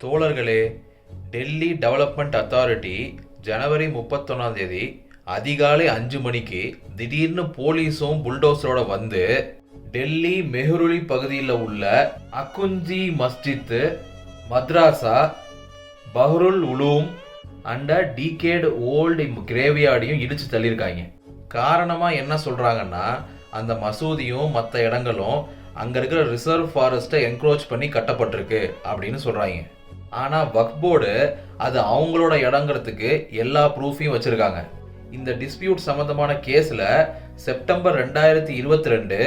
தோழர்களே Delhi development authority ஜனவரி முப்பத்தொன்னாம் தேதி அதிகாலை அஞ்சு மணிக்கு திடீர்னு போலீஸும் புல்டோசரோட வந்து டெல்லி மெஹ்ருலி பகுதியில் உள்ள அக்குஞ்சி மஸ்ஜித்து மத்ராசா பஹ்ருல் உலூம் அண்ட டீகேடு ஓல்டு கிரேவியார்டையும் இடிச்சு தள்ளியிருக்காங்க. காரணமாக என்ன சொல்கிறாங்கன்னா அந்த மசூதியும் மற்ற இடங்களும் அங்கே இருக்கிற ரிசர்வ் ஃபாரஸ்ட்டை என்க்ரோச் பண்ணி கட்டப்பட்டிருக்கு அப்படின்னு சொல்கிறாங்க ஆனால் வக் போர்டு அது அவங்களோட இடங்கிறதுக்கு எல்லா ப்ரூஃபையும் வச்சுருக்காங்க. இந்த டிஸ்பியூட் சம்மந்தமான கேஸில் செப்டம்பர் ரெண்டாயிரத்தி இருபத்தி ரெண்டு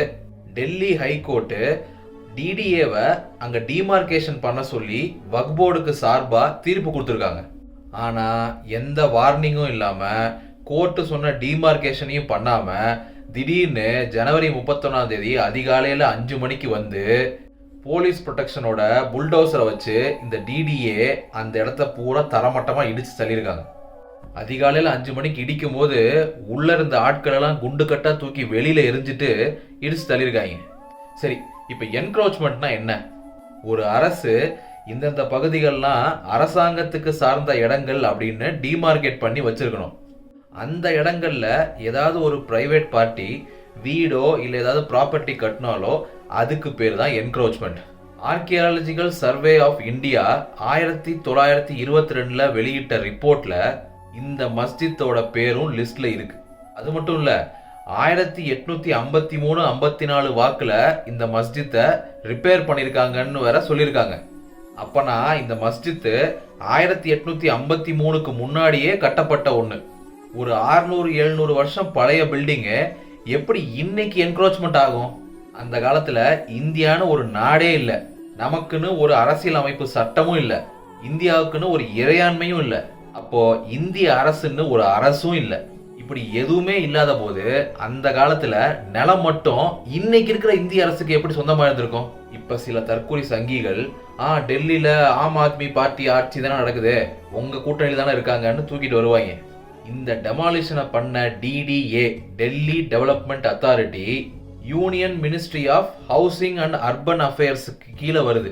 டெல்லி ஹைகோர்ட்டு டிடிஏவை அங்கே டிமார்கேஷன் பண்ண சொல்லி வக்ஃப் போர்டுக்கு சார்பாக தீர்ப்பு கொடுத்துருக்காங்க. ஆனால் எந்த வார்னிங்கும் இல்லாமல் கோர்ட்டு சொன்ன டிமார்கேஷனையும் பண்ணாமல் திடீர்னு ஜனவரி முப்பத்தொன்னாம் தேதி அதிகாலையில் அஞ்சு மணிக்கு வந்து போலீஸ் ப்ரொடெக்ஷனோட புல்டோசரை வச்சு இந்த டிடிஏ அந்த இடத்த பூரா தரமட்டமாக இடித்து தள்ளியிருக்காங்க. அதிகாலையில் அஞ்சு மணிக்கு இடிக்கும் போது உள்ளே இருந்த ஆட்களெல்லாம் குண்டு கட்டாக தூக்கி வெளியில் எரிஞ்சிட்டு இடித்து தள்ளியிருக்காங்க. சரி இப்போ என்க்ரோச்மெண்ட்னா என்ன? ஒரு அரசு இந்தந்த பகுதிகள்லாம் அரசாங்கத்துக்கு சார்ந்த இடங்கள் அப்படின்னு டிமார்க்கெட் பண்ணி வச்சுருக்கணும். அந்த இடங்களில் ஏதாவது ஒரு ப்ரைவேட் பார்ட்டி வீடோ இல்லை ஏதாவது ப்ராப்பர்ட்டி கட்டினாலோ அதுக்கு பேர் தான் encroachment archaeological survey of India ஆயிரத்தி தொள்ளாயிரத்தி இருபத்தி ரெண்டில் வெளியிட்ட ரிப்போர்ட்டில் இந்த மஸ்ஜித்தோட பேரும் லிஸ்ட்டில் இருக்குது அது மட்டும் இல்லை ஆயிரத்தி எட்நூத்தி ஐம்பத்தி மூணு ஐம்பத்தி நாலு வாக்கில் இந்த மஸ்ஜித்தை ரிப்பேர் பண்ணியிருக்காங்கன்னு வேற சொல்லியிருக்காங்க அப்பனா இந்த மஸ்ஜித்து ஆயிரத்தி எட்நூத்தி ஐம்பத்தி மூணுக்கு முன்னாடியே கட்டப்பட்ட ஒன்று ஒரு ஆறுநூறு எழுநூறு வருஷம் பழைய பில்டிங்கு எப்படி இன்னைக்கு என்க்ரோச்மெண்ட் ஆகும்? அந்த காலத்தில் இந்தியான்னு ஒரு நாடே இல்லை. நமக்குன்னு ஒரு அரசியல் அமைப்பு சட்டமும் இல்லை. இந்தியாவுக்குன்னு ஒரு இறையாண்மையும் இல்லை. அப்போ இந்திய அரசுன்னு ஒரு அரசும் இல்லை. இப்படி எதுவுமே இல்லாத போது அந்த காலத்துல நிலம் மட்டும் இன்னைக்கு இருக்கிற இந்திய அரசுக்கு எப்படி சொந்தமா இருந்திருக்கும்? இப்ப சில தற்கொலை சங்கிகள் ஆ டெல்லியில ஆம் ஆத்மி பார்ட்டி ஆட்சி தானே நடக்குது. உங்க கூட்டணியில் தானே இருக்காங்கன்னு தூக்கிட்டு வருவாங்க. இந்த டெமாலிஷனை பண்ண DDA Delhi development authority union ministry of housing and urban அஃபேர்ஸுக்கு கீழே வருது.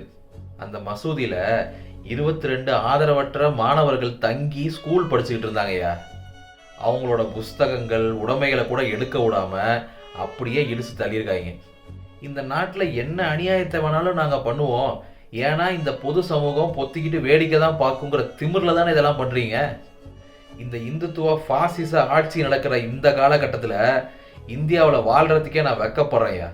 அந்த மசூதியில் இருபத்தி ரெண்டு ஆதரவற்ற மாணவர்கள் தங்கி ஸ்கூல் படிச்சுக்கிட்டு இருந்தாங்கய்யா அவங்களோட புஸ்தகங்கள் உடைமைகளை கூட எடுக்க விடாமல் அப்படியே இடிச்சு தள்ளியிருக்காங்க. இந்த நாட்டில் என்ன அநியாயத்தை வேணாலும் நாங்கள் பண்ணுவோம். ஏன்னா இந்த பொது சமூகம் பொத்திக்கிட்டு வேடிக்கை தான் பார்க்குங்கிற திமிரில் தானே இதெல்லாம் பண்ணுறீங்க இந்த இந்துத்துவ பாசிச ஆட்சி நடக்கிற இந்த காலகட்டத்தில் இந்தியாவில் வாழ்கிறதுக்கே நான் வெக்கப்படுறேன்யா